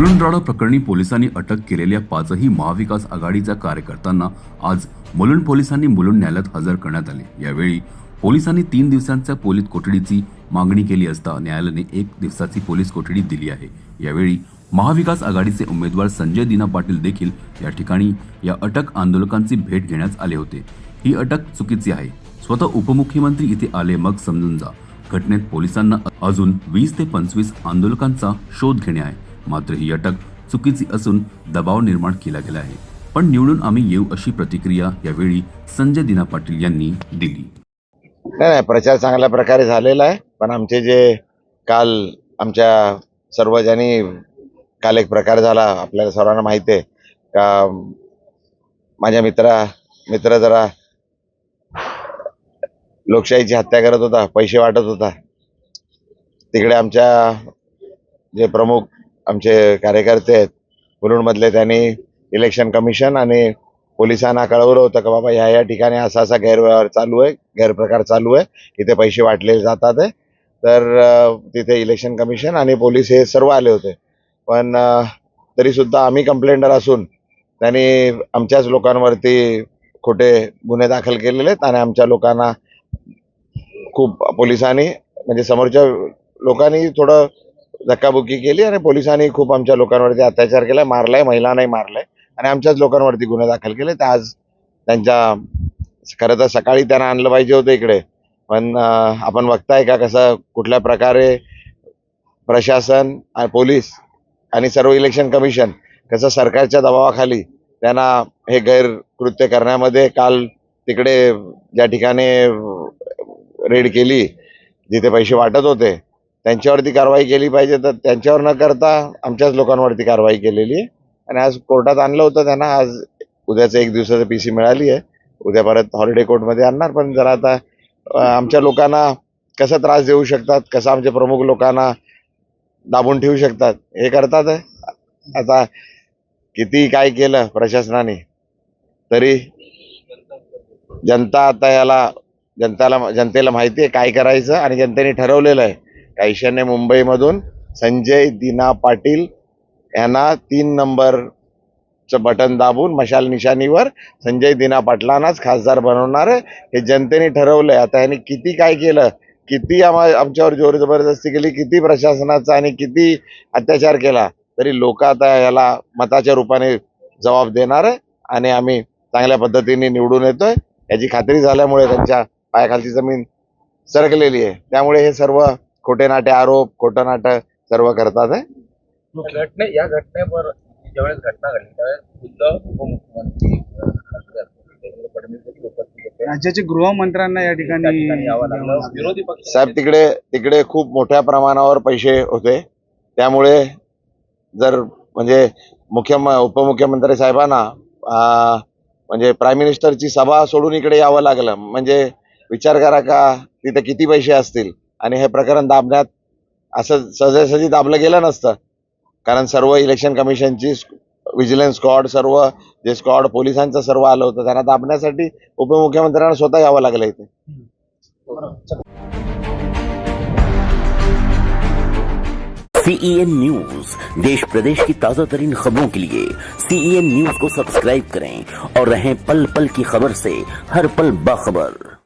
मुलुंड प्रकरणी पोलिसांनी अटक केलेल्या पाचही महाविकास आघाडीच्या कार्यकर्त्यांना आज मुलुंड पोलिसांनी मुलुंड न्यायालयात हजर करण्यात आले. यावेळी पोलिसांनी तीन दिवसांच्या पोलीस कोठडीची मागणी केली असता न्यायालयाने एक दिवसाची पोलीस कोठडी दिली आहे. यावेळी महाविकास आघाडीचे उमेदवार संजय दिना पाटील देखील या ठिकाणी या अटक आंदोलकांची भेट घेण्यास आले होते. ही अटक चुकीची आहे. स्वतः उपमुख्यमंत्री इथे आले मग समजून जा. घटनेत पोलिसांना अजून वीस ते पंचवीस आंदोलकांचा शोध घेणे आहे. मात्र ही अटक चुकीची असून दबाव निर्माण केला गेला आहे. पण निवडून आम्ही येऊ अशी प्रतिक्रिया यावेळी संजय दिना पाटील यांनी दिली. नाही नाही प्रचार चांगल्या प्रकारे झालेला आहे. पण आमचे जे काल आमच्या सर्वजणी काल एक प्रकार झाला आपल्याला सर्वांना माहिती आहे का माझ्या मित्रा मित्र जरा लोकशाहीची हत्या करत होता पैसे वाटत होता. तिकडे आमच्या जे प्रमुख आमचे कार्यकर्ते आहेत. मुलुंडमधले त्यांनी इलेक्शन कमिशन आणि पोलिसांना कळवलं होतं का बाबा ह्या या ठिकाणी असा असा गैरव्यवहार चालू आहे गैरप्रकार चालू आहे. इथे पैसे वाटले जातात आहे. तर तिथे इलेक्शन कमिशन आणि पोलीस हे सर्व आले होते. पण तरीसुद्धा आम्ही कंप्लेंटर असून त्यांनी आमच्याच लोकांवरती खोटे गुन्हे दाखल केलेले आहेत आणि आमच्या लोकांना खूप पोलिसांनी म्हणजे समोरच्या लोकांनी थोडं धक्काबुक्की केली आणि पोलिसांनी खूप आमच्या लोकांवरती अत्याचार केला. मारलाय महिलांनाही मारलाय. आणि आमच्याच लोकांवरती गुन्हे दाखल केले तर आज त्यांच्या खरं तर सकाळी त्यांना आणलं पाहिजे होतं इकडे. पण आपण बघताय का कसं कुठल्या प्रकारे प्रशासन आणि पोलीस आणि सर्व इलेक्शन कमिशन कसं सरकारच्या दबावाखाली त्यांना हे गैरकृत्य करण्यामध्ये काल तिकडे ज्या ठिकाणी रेड केली जिथे पैसे वाटत होते त्यांच्यावरती कारवाई केली पाहिजे तर त्यांच्यावर न करता आमच्याच लोकांवरती कारवाई केलेली आहे. आणि आज कोर्टात आणलं होतं त्यांना आज उद्याचं एक दिवसाचं पी सी मिळाली आहे. उद्या परत हॉलिडे कोर्टमध्ये आणणार पण जरा आता आमच्या लोकांना कसा त्रास देऊ शकतात कसं आमच्या प्रमुख लोकांना दाबून ठेवू शकतात हे करतात आता किती काय केलं प्रशासनाने तरी जनता आता याला जनताला जनतेला माहिती आहे काय करायचं आणि जनतेने ठरवलेलं आहे. का ईशान्य मुंबईमधून संजय दिना पाटील यांना तीन नंबरचं बटन दाबून मशाल निशाणीवर संजय दिना पाटलांनाच खासदार बनवणार आहे. हे जनतेने ठरवलंय. आता यांनी किती काय केलं? किती आम्हा आमच्यावर जोर जबरदस्ती केली? किती प्रशासनाचा आणि किती अत्याचार केला? तरी लोक आता याला मताच्या रूपाने जबाब देणार आहे आणि आम्ही चांगल्या पद्धतीने निवडून येतोय. याची खात्री झाल्यामुळे त्यांच्या पायाखालची जमीन सरकलेली आहे. त्यामुळे हे सर्व खोटे नाटे आरोप खोटं नाटं सर्व करतात आहे घटने या घटनेवर ज्यावेळेस घटना घडली त्यावेळेस खुद्द उपमुख्यमंत्री अं, खासदार देवेंद्र फडणवीस देखील उपस्थित होते. राज्याचे गृहमंत्र्यांना या त्या ठिकाणी ठिकाणी यावं लागलं. विरोधी पक्ष साहेब तिकडे तिकडे खूप मोठ्या प्रमाणावर पैसे होते. त्यामुळे जर म्हणजे मुख्य उपमुख्यमंत्री साहेबांना म्हणजे प्राईम मिनिस्टरची सभा सोडून इकडे यावं लागलं म्हणजे विचार करा का तिथे किती पैसे असतील? आणि हे प्रकरण दाबण्यात असं सहजासहजी दाबलं गेलं नसतं. कारण सर्व इलेक्शन कमिशनची व्हिजिलन्स स्क्वॉड सर्व जे स्क्वॉड पोलिसांचं सर्व आलं होतं त्यांना दाबण्यासाठी उपमुख्यमंत्र्यांना स्वतः यावं लागलं इथे. सीईएन न्यूज देश प्रदेश की ताजा तरीन खबरों के लिए सीईएन न्यूज को सब्सक्राइब करें और रहें पल पल की खबर से हर पल बाखबर।